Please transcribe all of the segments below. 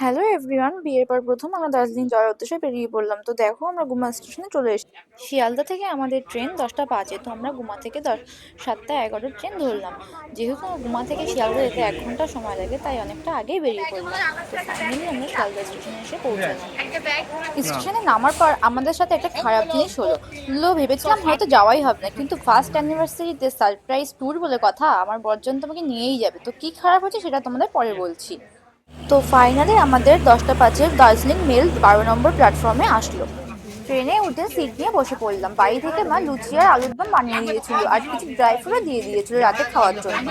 Hello everyone বিয়ের পর প্রথম আমরা দার্জিলিং যাওয়ার উদ্দেশ্যে বেরিয়ে পড়লাম। তো দেখো, আমরা গুমা স্টেশনে চলে এসেছি। শিয়ালদা থেকে আমাদের ট্রেন দশটা পাঁচে তো আমরা গুমা থেকে দশ, সাতটা এগারোটার ট্রেন ধরলাম। যেহেতু গুমা থেকে শিয়ালদা যেতে এক ঘণ্টা সময় লাগে, তাই অনেকটা আগেই বেরিয়ে পড়লাম। তো ফাইনালি আমরা শিয়ালদা স্টেশনে এসে পৌঁছালাম। স্টেশনে নামার পর আমাদের সাথে একটা খারাপ জিনিস হলো। লো ভেবেছিলাম হয়তো যাওয়াই হবে না, কিন্তু ফার্স্ট অ্যানিভার্সারিতে সারপ্রাইজ ট্যুর বলে কথা আমার বর্জন তোমাকে নিয়েই যাবে। তো কি খারাপ হচ্ছে সেটা তোমাদের পরে বলছি। তো ফাইনালি আমাদের দশটা পাঁচের দার্জিলিং মেল বারো নম্বর প্ল্যাটফর্মে আসলো। ট্রেনে উঠে সিট নিয়ে বসে পড়লাম। বাড়ি থেকে মা লুচি আর আলুর দম বানিয়ে দিয়েছিল আর কিছু ড্রাই ফ্রুটও দিয়ে দিয়েছিল রাতে খাওয়ার জন্য।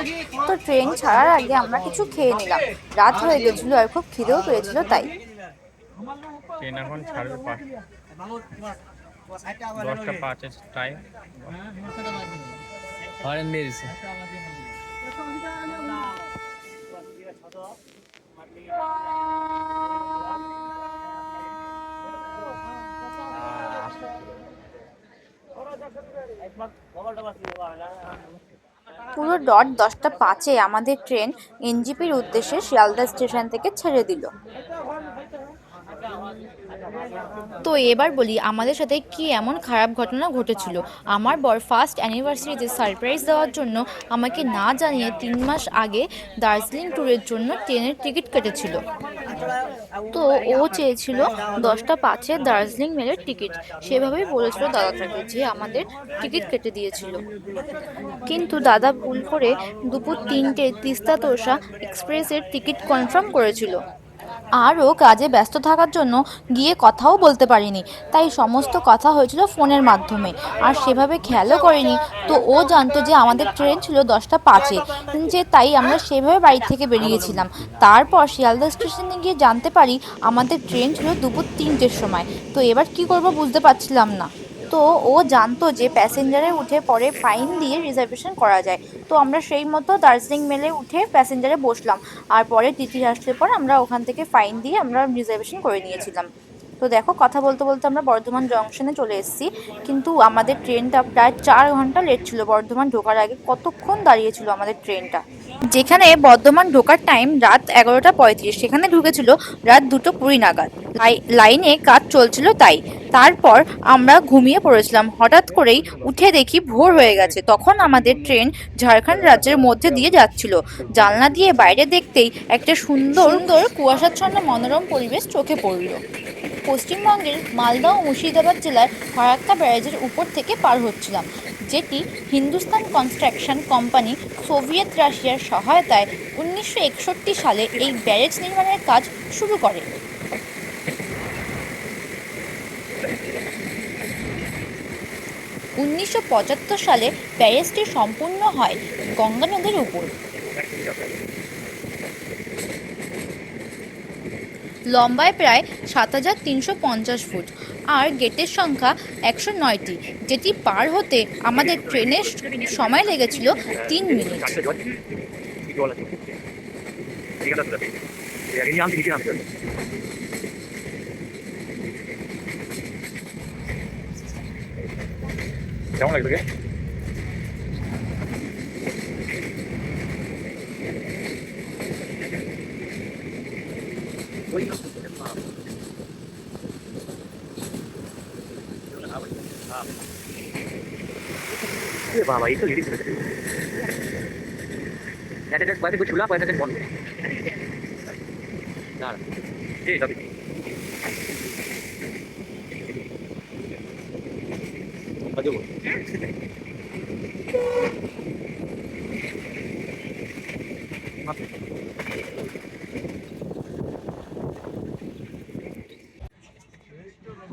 তো ট্রেন ছাড়ার আগে আমরা কিছু খেয়ে নিলাম। রাত হয়ে গেছিল আর খুব খিদেও পেয়েছিল তাই। ট্রেন এখন ছাড়বে দশটা পাঁচে টাইম হরেন দিয়েছে পুরো ডট দশটা পাঁচে আমাদের ট্রেন এনজিপির উদ্দেশ্যে শিয়ালদা স্টেশন থেকে ছেড়ে দিল। তো এবার বলি, আমাদের সাথে কি এমন খারাপ ঘটনা ঘটেছিল? আমার বর ফার্স্ট অ্যানিভার্সারিতে সারপ্রাইজ দেওয়ার জন্য আমাকে না জানিয়ে তিন মাস আগে দার্জিলিং ট্যুরের জন্য ট্রেনের টিকিট কেটেছিল। তো ও চেয়েছিল দশটা পাঁচে দার্জিলিং মেলের টিকিট সেভাবেই বলেছিল দাদাটাকে যে আমাদের টিকিট কেটে দিয়েছিল। কিন্তু দাদা ভুল করে দুপুর তিনটে তিস্তা তোষা এক্সপ্রেসের টিকিট কনফার্ম করেছিল। আরও কাজে ব্যস্ত থাকার জন্য গিয়ে কথাও বলতে পারিনি। তাই সমস্ত কথা হয়েছিল ফোনের মাধ্যমে। আর সেভাবে খেয়ালও করিনি। তো ও জানতো যে আমাদের ট্রেন ছিল দশটা পাঁচে। যে তাই আমরা সেভাবে বাড়ি থেকে বেরিয়েছিলাম। তারপর শিয়ালদা স্টেশনে গিয়ে জানতে পারি, আমাদের ট্রেন ছিল দুপুর তিনটের সময়। তো এবার কি করব বুঝতে পারছিলাম না। তো ও জানতো যে প্যাসেঞ্জারে উঠে পরে ফাইন দিয়ে রিজার্ভেশন করা যায়। তো আমরা সেই মতো দার্জিলিং মেলে উঠে প্যাসেঞ্জারে বসলাম। আর পরে টিটি আসলে পর আমরা ওখান থেকে ফাইন দিয়ে আমরা রিজার্ভেশন করে নিয়েছিলাম। তো দেখো, কথা বলতে বলতে আমরা বর্ধমান জংশনে চলে এসেছি। কিন্তু আমাদের ট্রেনটা প্রায় চার ঘণ্টা লেট ছিল। বর্ধমান ঢোকার আগে কতক্ষণ দাঁড়িয়েছিল আমাদের ট্রেনটা? যেখানে বর্ধমান ঢোকার টাইম রাত এগারোটা পঁয়ত্রিশ। সেখানে ঢুকেছিল রাত দুটো কুড়ি নাগাদ। লাই- লাইনে কাজ চলছিল তাই। তারপর আমরা ঘুমিয়ে পড়েছিলাম। হঠাৎ করেই উঠে দেখি ভোর হয়ে গেছে। তখন আমাদের ট্রেন ঝাড়খণ্ড রাজ্যের মধ্যে দিয়ে যাচ্ছিল। জানলা দিয়ে বাইরে দেখতেই একটা সুন্দর সুন্দর কুয়াশাচ্ছন্ন মনোরম পরিবেশ চোখে পড়ল। পশ্চিমবঙ্গের মালদা ও মুর্শিদাবাদ জেলার ফারাক্কা ব্যারেজের উপর থেকে পার হচ্ছিলাম, যেটি হিন্দুস্তান কনস্ট্রাকশন কোম্পানি সোভিয়েত রাশিয়ার সহায়তায় উনিশশো একষট্টি সালে এই ব্যারেজ নির্মাণের কাজ শুরু করে। উনিশশো পঁচাত্তর সালে ব্যারেজটি সম্পূর্ণ হয় গঙ্গা নদীর উপর। লম্বায় প্রায় সাত হাজার তিনশো পঞ্চাশ ফুট আর গেটের সংখ্যা একশো নয়টি, যেটি পার হতে আমাদের ট্রেনের সময় লেগেছিল তিন মিনিট। செவன் இருக்குது बाबा ये तो लेडीज़ कुछ खुला पैसा कौन ना ये सभी। बजो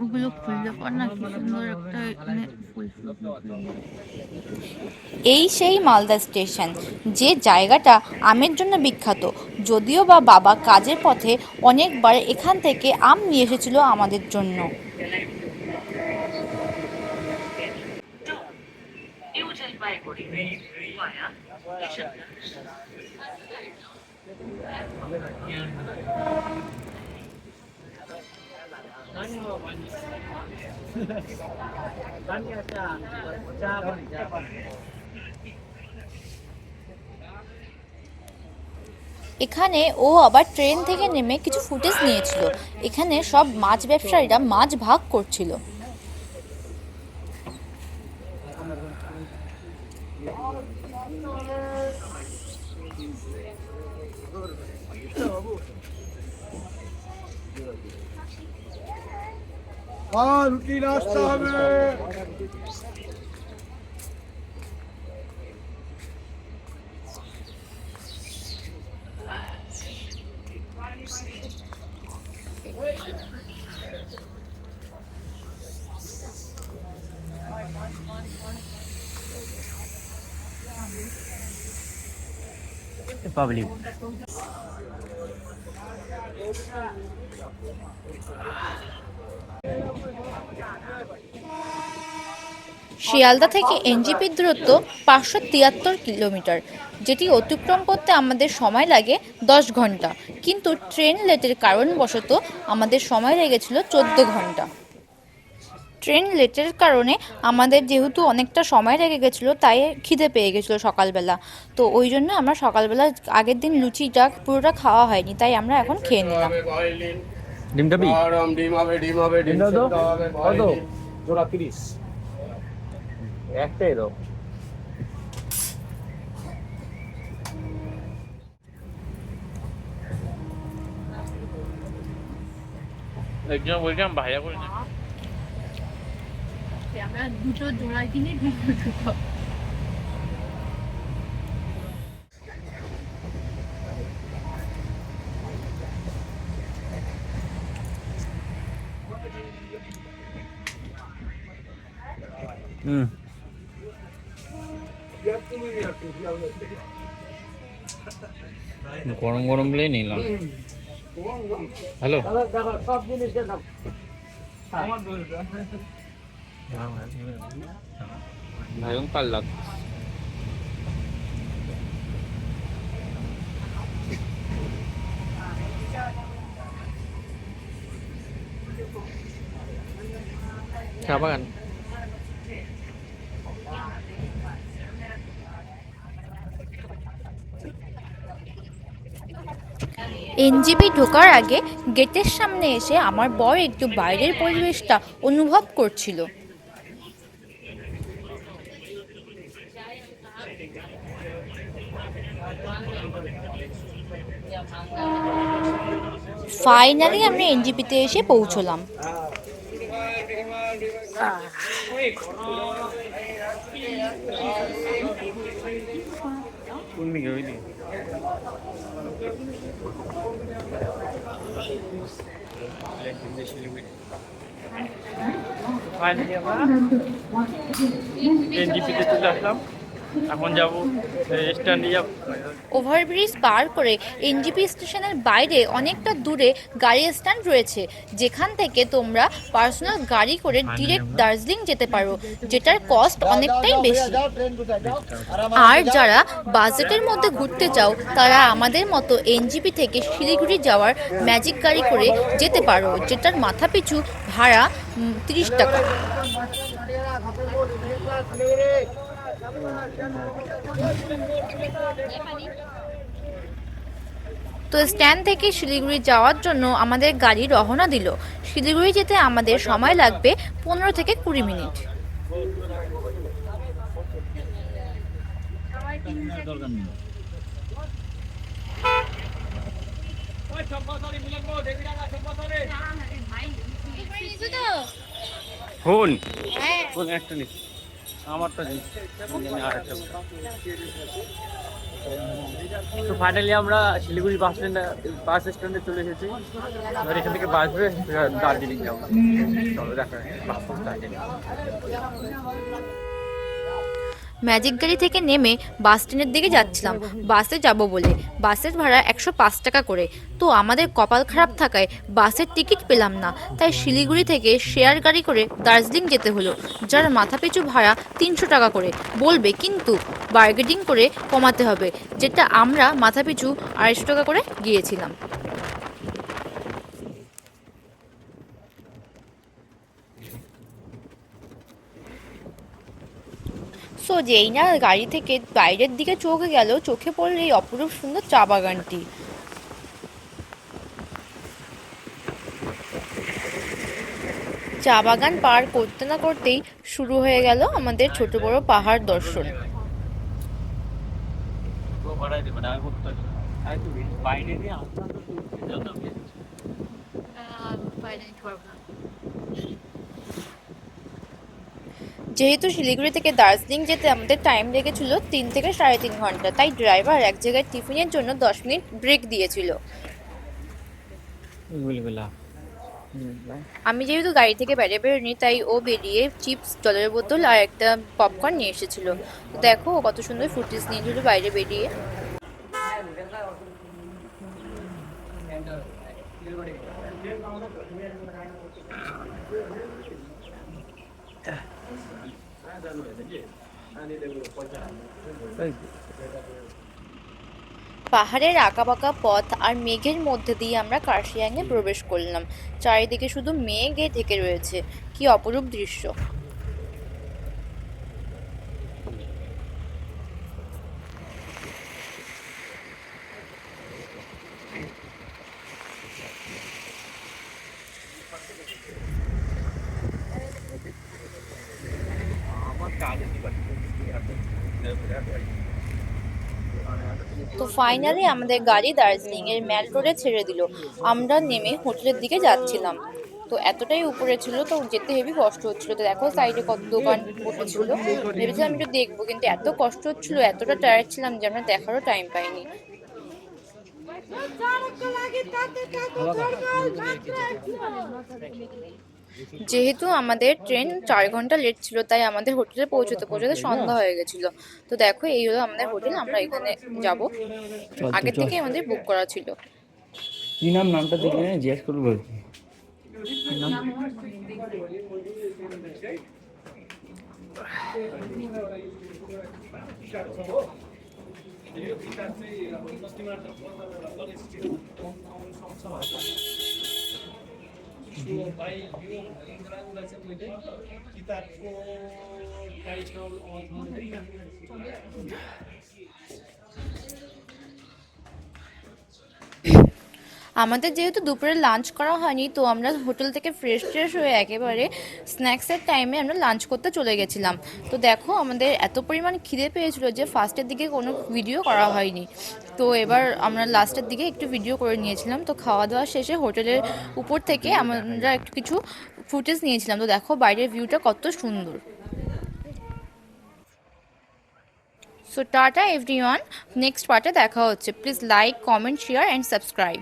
ওগুলো খুললে পর না কি সুন্দর একটা এখানে ফুল ফুল এই সেই মালদা স্টেশন যে জায়গাটা আমের জন্য বিখ্যাত। যদিও বা বাবা কাজের পথে অনেকবার এখান থেকে আম নিয়ে এসেছিল আমাদের জন্য। এখানে ও আবার ট্রেন থেকে নেমে কিছু ফুটেজ নিয়েছিল। এখানে সব মাছ ব্যবসায়ীরা মাছ ভাগ করছিল। হ্যাঁ রুটি নাস্তা হবে পাবলিক শিয়ালদা থেকে এনজিপির দূরত্ব পাঁচশো তিয়াত্তর কিলোমিটার, যেটি অতিক্রম করতে আমাদের সময় লাগে দশ ঘণ্টা। কিন্তু ট্রেন লেটের কারণবশত আমাদের সময় লেগেছিল চোদ্দ ঘণ্টা। ট্রেন লেটের কারণে আমাদের যেহেতু অনেকটা সময় লেগে গেছিল, তাই খিদে পেয়ে গেছিল সকালবেলা। তো ওই জন্য আমরা সকালবেলা আগের দিন লুচিটা পুরোটা খাওয়া হয়নি, তাই আমরা এখন খেয়ে নিলাম। ডিম ডাবি গরম ডিম হবে ডিম হবে ডিম দাও তো? সেদ্ধ হবে কত? জোড়া তিরিশ একটাই দাও একজন বলছিলাম ভাইয়া করে নে। আমরা দুটো জোড়া কিনে গরম গরম বলেই নিলাম হ্যালো ভয়ঙ্কর লাগছে চা বাগান এনজিপি ঢোকার আগে গেটের সামনে এসে আমার বর একটু বাইরের পরিবেশটা অনুভব করছিল। ফাইনালি আমরা এনজিপিতে এসে পৌঁছলাম। কোন দিকে ওই দিকে ফাইনালি আমরা এনজিপিতে চলে আসলাম এখন যাব স্ট্যান্ডে যাব। ওভারব্রিজ পার করে এনজিপি স্টেশনের বাইরে অনেকটা দূরে গাড়ি স্ট্যান্ড রয়েছে। যেখান থেকে তোমরা পার্সোনাল গাড়ি করে ডিরেক্ট দার্জিলিং যেতে পারো যেটার কস্ট অনেকটাই বেশি। আর যারা বাজেটের মধ্যে ঘুরতে চাও তারা আমাদের মতো এনজিপি থেকে শিলিগুড়ি যাওয়ার ম্যাজিক গাড়ি করে যেতে পারো যেটার মাথা পিছু ভাড়া তিরিশ টাকা। তো স্ট্যান্ড থেকে শিলিগুড়ি যাওয়ার জন্য আমাদের গাড়ি রওনা দিল। শিলিগুড়ি যেতে আমাদের সময় লাগবে পনেরো থেকে কুড়ি মিনিট। ফোন। ফোন একটা নিস আমারটা আর তো ফাইনালি আমরা শিলিগুড়ি বাস স্ট্যান্ড বাস স্ট্যান্ডে চলে এসেছি। এবার এখান থেকে বাস ধরে দার্জিলিং যাব। চলো দেখা দার্জিলিং ম্যাজিক গাড়ি থেকে নেমে বাস স্ট্যান্ডের দিকে যাচ্ছিলাম। বাসে যাব বলে। বাসের ভাড়া একশো পাঁচ টাকা করে। তো আমাদের কপাল খারাপ থাকায় বাসের টিকিট পেলাম না। তাই শিলিগুড়ি থেকে শেয়ার গাড়ি করে দার্জিলিং যেতে হলো, যার মাথাপিছু ভাড়া তিনশো টাকা করে। বলবে, কিন্তু বার্গেটিং করে কমাতে হবে, যেটা আমরা মাথাপিছু আড়াইশো টাকা করে গিয়েছিলাম। সো যেই না গাড়ি থেকে বাইরের দিকে চোখে গেল, চোখে পড়ল এই অপরূপ সুন্দর চা বাগানটি। চা বাগান পার করতে না করতেই শুরু হয়ে গেল আমাদের ছোট বড় পাহাড় দর্শন। যেহেতু শিলিগুড়ি থেকে দার্জিলিং যেতে আমাদের টাইম লেগেছিল তিন থেকে সাড়ে তিন ঘণ্টা তাই ড্রাইভার এক জায়গায় টিফিনের জন্য দশ মিনিট ব্রেক দিয়েছিল। আমি যেহেতু গাড়ি থেকে বাইরে বেরোনি তাই ও বেরিয়ে চিপস জলের বোতল আর একটা পপকর্ন নিয়ে এসেছিল। তো দেখো কত সুন্দর ফুটেজ নিয়েছিল বাইরে বেরিয়ে। পাহাড়ের আঁকাবাঁকা পথ আর মেঘের মধ্যে দিয়ে আমরা কার্শিয়াংয়ে প্রবেশ করলাম। চারিদিকে শুধু মেঘে ঢেকে রয়েছে। কি অপরূপ দৃশ্য। তো ফাইনালি আমাদের গাড়ি দার্জিলিং এর ম্যাল রোডে ছেড়ে দিল। আমরা নেমে হোটেলের দিকে যাচ্ছিলাম। তো এতটাই উপরে ছিল, তো যেতে হেবি কষ্ট হচ্ছিল। তো দেখো সাইডে কত দোকান বসেছিল ভেবেছিলাম একটু দেখব, কিন্তু এত কষ্ট হচ্ছিল, এতটা টায়ার্ড ছিলাম যে আমরা দেখারও টাইম পাইনি। যেহেতু আমাদের ট্রেন চার ঘণ্টা লেট ছিল তাই আমাদের হোটেলে পৌঁছতে পৌঁছতে সন্ধ্যা হয়ে গেছিল। তো দেখো এই হলো আমাদের হোটেল আমরা এখানে যাব। আগে থেকে আমাদের বুক করা ছিল। কি নাম নামটা দেখে না জিজ্ঞেস করব আমাদের যেহেতু দুপুরে লাঞ্চ করা হয়নি, তো আমরা হোটেল থেকে ফ্রেশ ট্রেশ হয়ে একেবারে স্ন্যাক্সের টাইমে আমরা লাঞ্চ করতে চলে গেছিলাম। তো দেখো, আমাদের এত পরিমাণ খিদে পেয়েছিল যে ফার্স্টের দিকে কোনো ভিডিও করা হয়নি। তো এবার আমরা লাস্টের দিকে একটু ভিডিও করে নিয়েছিলাম। তো খাওয়া দাওয়া শেষে হোটেলের উপর থেকে আমরা একটু কিছু ফুটেজ নিয়েছিলাম। তো দেখো, বাইরের ভিউটা কত সুন্দর। সো টাটা এভরিওয়ান নেক্সট পার্টে দেখা হচ্ছে। Please like comment share and subscribe